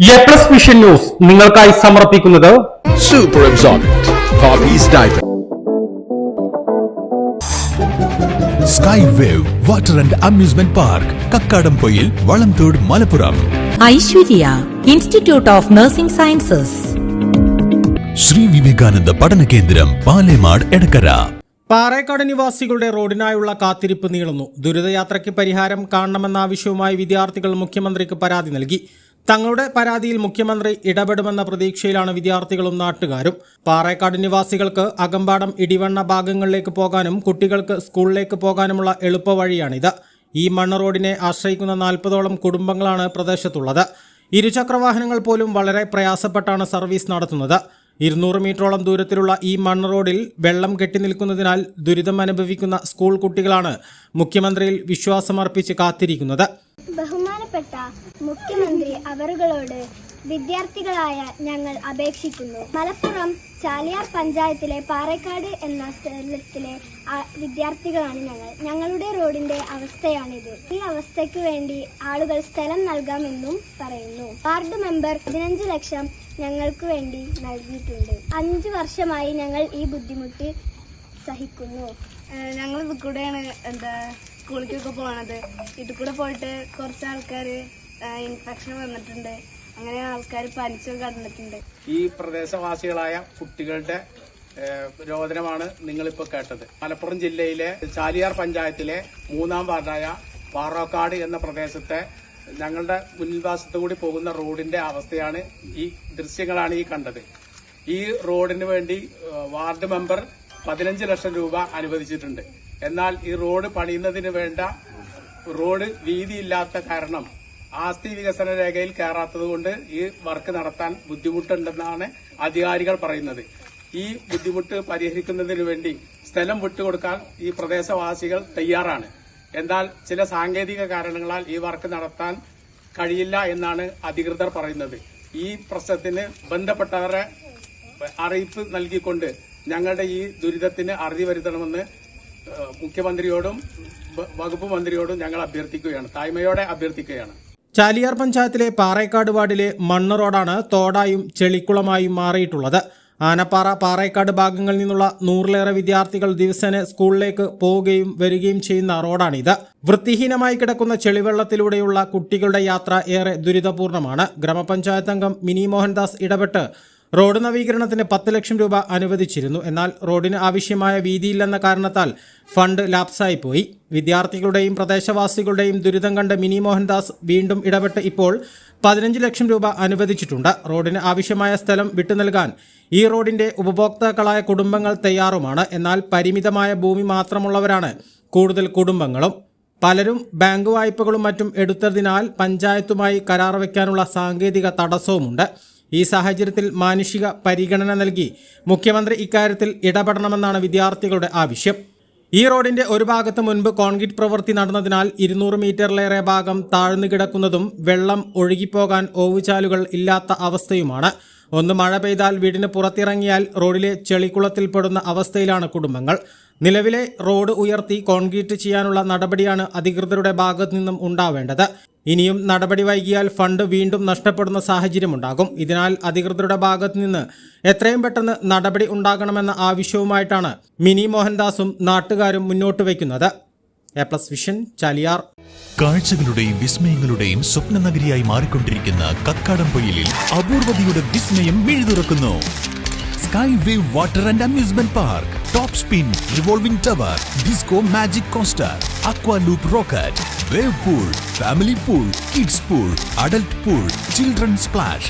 A plus vision news നിങ്ങൾക്കായി സമർപ്പിക്കുന്നത് super absorbent. Skywave water and amusement park Kakkadampoyil Valamthode Malappuram Aishwarya institute of nursing sciences Sree Vivekananda Padana Kendram Palemad Edakkara Parekkad നിവാസികളുടെ റോഡിനായുള്ള കാത്തിരിപ്പ് നീളുന്നു. ദുരിതയാത്രയ്ക്ക് പരിഹാരം കാണണമെന്ന ആവശ്യവുമായി വിദ്യാർത്ഥികൾ മുഖ്യമന്ത്രിക്ക് പരാതി നൽകി. തങ്ങളുടെ പരാതിയിൽ മുഖ്യമന്ത്രി ഇടപെടുമെന്ന പ്രതീക്ഷയിലാണ് വിദ്യാർത്ഥികളും നാട്ടുകാരും. പാറേക്കാട് നിവാസികൾക്ക് അകമ്പാടം ഇടിവണ്ണ ഭാഗങ്ങളിലേക്ക് പോകാനും കുട്ടികൾക്ക് സ്കൂളിലേക്ക് പോകാനുമുള്ള എളുപ്പവഴിയാണിത് ഈ മണ്ണ് റോഡിനെ ആശ്രയിക്കുന്ന നാൽപ്പതോളം കുടുംബങ്ങളാണ് പ്രദേശത്തുള്ളത്. ഇരുചക്രവാഹനങ്ങൾ പോലും വളരെ പ്രയാസപ്പെട്ടാണ് സർവീസ് നടത്തുന്നത്. ഇരുന്നൂറ് മീറ്ററോളം ദൂരത്തിലുള്ള ഈ മണ്ണ് റോഡിൽ വെള്ളം കെട്ടിനിൽക്കുന്നതിനാൽ ദുരിതം അനുഭവിക്കുന്ന സ്കൂൾ കുട്ടികളാണ് മുഖ്യമന്ത്രിയിൽ വിശ്വാസമർപ്പിച്ച് കാത്തിരിക്കുന്നത്. മുഖ്യമന്ത്രി അവറുകളോട് വിദ്യാർത്ഥികളായ ഞങ്ങൾ അപേക്ഷിക്കുന്നു. മലപ്പുറം ചാലിയാർ പഞ്ചായത്തിലെ പാറേക്കാട് എന്ന സ്ഥലത്തിലെ വിദ്യാർത്ഥികളാണ് ഞങ്ങൾ. ഞങ്ങളുടെ റോഡിന്റെ അവസ്ഥയാണിത്. ഈ അവസ്ഥയ്ക്ക് വേണ്ടി ആളുകൾ സ്ഥലം നൽകാമെന്നും പറയുന്നു. വാർഡ് മെമ്പർ പതിനഞ്ച് ലക്ഷം ഞങ്ങൾക്ക് വേണ്ടി നൽകിയിട്ടുണ്ട്. അഞ്ചു വർഷമായി ഞങ്ങൾ ഈ ബുദ്ധിമുട്ട് സഹിക്കുന്നു. ഞങ്ങൾ കൂടെയാണ് എന്താ സ്കൂളിലേക്കൊക്കെ പോണത്. ഇതിൽ കൂടെ പോയിട്ട് കുറച്ച് ആൾക്കാർ ഇൻഫെക്ഷൻ വന്നിട്ടുണ്ട്. അങ്ങനെ ആൾക്കാർ പനിച്ചു കടന്നിട്ടുണ്ട്. ഈ പ്രദേശവാസികളായ കുട്ടികളുടെ രോദനമാണ് നിങ്ങളിപ്പോൾ കേട്ടത്. മലപ്പുറം ജില്ലയിലെ ചാലിയാർ പഞ്ചായത്തിലെ മൂന്നാം വാർഡായ പാറോക്കാട് എന്ന പ്രദേശത്തെ ഞങ്ങളുടെ മുൻവാസത്തുകൂടി പോകുന്ന റോഡിന്റെ അവസ്ഥയാണ് ഈ ദൃശ്യങ്ങളാണ് ഈ കണ്ടത്. ഈ റോഡിന് വേണ്ടി വാർഡ് മെമ്പർ പതിനഞ്ച് ലക്ഷം രൂപ അനുവദിച്ചിട്ടുണ്ട്. എന്നാൽ ഈ റോഡ് പണിയുന്നതിന് വേണ്ട റോഡ് വീതിയില്ലാത്ത കാരണം ആസ്തി വികസന രേഖയിൽ കയറാത്തതുകൊണ്ട് ഈ വർക്ക് നടത്താൻ ബുദ്ധിമുട്ടുണ്ടെന്നാണ് അധികാരികൾ പറയുന്നത്. ഈ ബുദ്ധിമുട്ട് പരിഹരിക്കുന്നതിന് വേണ്ടി സ്ഥലം വിട്ടുകൊടുക്കാൻ ഈ പ്രദേശവാസികൾ തയ്യാറാണ്. എന്നാൽ ചില സാങ്കേതിക കാരണങ്ങളാൽ ഈ വർക്ക് നടത്താൻ കഴിയില്ല എന്നാണ് അധികൃതർ പറയുന്നത്. ഈ പ്രശ്നത്തിന് ബന്ധപ്പെട്ടവരെ അറിയിപ്പ് നൽകിക്കൊണ്ട് ഞങ്ങളുടെ ഈ ദുരിതത്തിന് അറുതി വരുത്തണമെന്ന് മുഖ്യമന്ത്രിയോടും വകുപ്പ് മന്ത്രിയോടും ഞങ്ങൾ അഭ്യർത്ഥിക്കുകയാണ്. തായ്മയോടെ അഭ്യർത്ഥിക്കുകയാണ്. ചാലിയാർ പഞ്ചായത്തിലെ പാറേക്കാട് വാർഡിലെ മണ്ണ് റോഡാണ് തോടായും ചെളിക്കുളമായും മാറിയിട്ടുള്ളത്. ആനപ്പാറ പാറേക്കാട് ഭാഗങ്ങളിൽ നിന്നുള്ള നൂറിലേറെ വിദ്യാർത്ഥികൾ ദിവസേന സ്കൂളിലേക്ക് പോവുകയും വരികയും ചെയ്യുന്ന റോഡാണിത്. വൃത്തിഹീനമായി കിടക്കുന്ന ചെളിവെള്ളത്തിലൂടെയുള്ള കുട്ടികളുടെ യാത്ര ഏറെ ദുരിതപൂർണമാണ്. ഗ്രാമപഞ്ചായത്ത് അംഗം മിനി മോഹൻദാസ് ഇടപെട്ട് റോഡ് നവീകരണത്തിന് പത്ത് ലക്ഷം രൂപ അനുവദിച്ചിരുന്നു. എന്നാൽ റോഡിന് ആവശ്യമായ വീതിയില്ലെന്ന കാരണത്താൽ ഫണ്ട് ലാപ്സായിപ്പോയി. വിദ്യാർത്ഥികളുടെയും പ്രദേശവാസികളുടെയും ദുരിതം കണ്ട് മിനി മോഹൻദാസ് വീണ്ടും ഇടപെട്ട് ഇപ്പോൾ പതിനഞ്ച് ലക്ഷം രൂപ അനുവദിച്ചിട്ടുണ്ട്. റോഡിന് ആവശ്യമായ സ്ഥലം വിട്ടു നൽകാൻ ഈ റോഡിന്റെ ഉപഭോക്താക്കളായ കുടുംബങ്ങൾ തയ്യാറുമാണ്. എന്നാൽ പരിമിതമായ ഭൂമി മാത്രമുള്ളവരാണ് കൂടുതൽ കുടുംബങ്ങളും. പലരും ബാങ്ക് വായ്പകളും മറ്റും എടുത്തതിനാൽ പഞ്ചായത്തുമായി കരാർ വയ്ക്കാനുള്ള സാങ്കേതിക തടസ്സവുമുണ്ട്. ഈ സാഹചര്യത്തിൽ മാനുഷിക പരിഗണന നൽകി മുഖ്യമന്ത്രി ഇക്കാര്യത്തിൽ ഇടപെടണമെന്നാണ് വിദ്യാർത്ഥികളുടെ ആവശ്യം. ഈ റോഡിന്റെ ഒരു ഭാഗത്ത് മുൻപ് കോൺക്രീറ്റ് പ്രവൃത്തി നടന്നതിനാൽ ഇരുന്നൂറ് മീറ്ററിലേറെ ഭാഗം താഴ്ന്നു കിടക്കുന്നതും വെള്ളം ഒഴുകിപ്പോകാൻ ഓവുചാലുകൾ ഇല്ലാത്ത അവസ്ഥയുമാണ്. ഒന്ന് മഴ പെയ്താൽ വീടിന് പുറത്തിറങ്ങിയാൽ റോഡിലെ ചെളിക്കുളത്തിൽപ്പെടുന്ന അവസ്ഥയിലാണ് കുടുംബങ്ങൾ. നിലവിലെ റോഡ് ഉയർത്തി കോൺക്രീറ്റ് ചെയ്യാനുള്ള നടപടിയാണ് അധികൃതരുടെ ഭാഗത്തു നിന്നും ഉണ്ടാവേണ്ടത്. ഇനിയും നടപടി വൈകിയാൽ ഫണ്ട് വീണ്ടും നഷ്ടപ്പെടുന്ന സാഹചര്യമുണ്ടാകും ഇതിനാൽ അധികൃതരുടെ ഭാഗത്തു നിന്ന് എത്രയും പെട്ടെന്ന് നടപടി ഉണ്ടാകണമെന്ന ആവശ്യവുമായിട്ടാണ് മിനി മോഹൻദാസും നാട്ടുകാരും മുന്നോട്ട് വയ്ക്കുന്നത്. A plus vision Chaliyar. കാഴ്ചകളുടെയും വിസ്മയങ്ങളുടെയും സ്വപ്ന നഗരിയായി മാറിക്കൊണ്ടിരിക്കുന്ന കക്കാടംപൊയിലിൽ അപൂർവതയുടെ വിസ്മയം മിഴുതുറക്കുന്നു. sky wave water and amusement park top spin revolving tower disco magic coaster aqua loop rocket wave pool family pool kids pool adult pool children splash